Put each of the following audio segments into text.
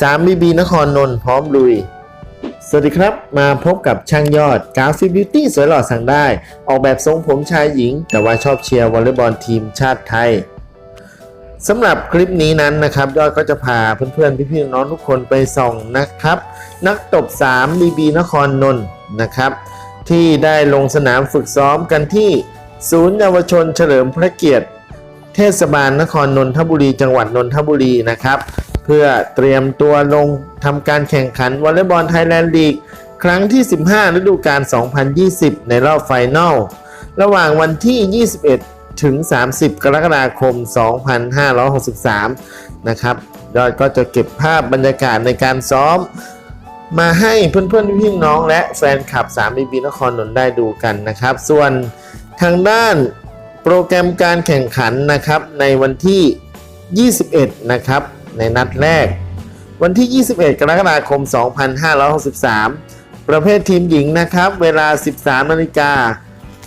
3 BB นครนนท์พร้อมลุย สวัสดีครับ มาพบกับช่างยอดกราฟิกบิวตี้สวยหล่อสั่งได้ ออกแบบทรงผมชายหญิง แต่ว่าชอบเชียร์วอลเลย์บอลทีมชาติไทยสำหรับคลิปนี้นั้นนะครับ ยอดก็จะพาเพื่อนๆ พี่ๆน้องทุกคนไปส่องนะครับ นักตบ3 BB นครนนท์นะครับ ที่ได้ลงสนามฝึกซ้อมกันที่ศูนย์เยาวชนเฉลิมพระเกียรติ เทศบาลนครนนทบุรี จังหวัดนนทบุรีนะครับ พื่อเตรียมตัวลงทำการแข่งขันวอลเลย์บอลไทยแลนด์ลีกครั้งที่ 15 ฤดูกาล 2020 ในรอบไฟนอล ระหว่างวันที่ 21 ถึง 30 กรกฎาคม 2563 นะครับยอดก็จะเก็บภาพบรรยากาศในการซ้อม มาให้เพื่อนๆพี่น้องและแฟนคลับ3 b b นครนนท์ได้ดูกันนะครับ ส่วนทางด้านโปรแกรมการแข่งขันนะครับในวันที่ 21 นะครับ ในนัดแรก วันที่ 21 กรกฎาคม 2563 ประเภททีมหญิงนะครับ เวลา 13นาฬิกา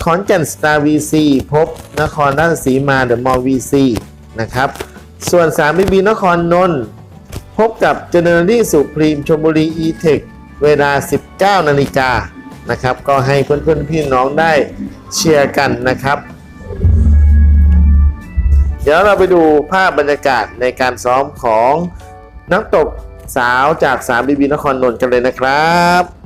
ขอนแก่นสตาร์วีซีพบนครราชสีมาเดอะมอลวีซีนะครับ ส่วน3 b b นครนนท์พบกับเจเนอรี่สุพรีมชมบุรีอีเทคเวลา 19นาฬิกานะครับ ก็ให้เพื่อนๆพี่น้องได้เชียร์กันนะครับ เดี๋ยวเราไปดูภาพบรรยากาศในการซ้อมของนักตบสาวจากสามีบีนครนนท์กันเลยนะครับ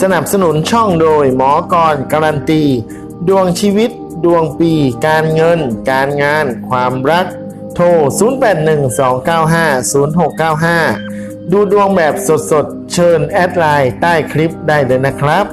สนับสนุนช่องโดยหมอกรการันตี ดวงชีวิต ดวงปี การเงิน การงาน ความรัก โทร 0812950695 ดูดวงแบบสดๆ เชิญแอดไลน์ใต้คลิปได้เลยนะครับ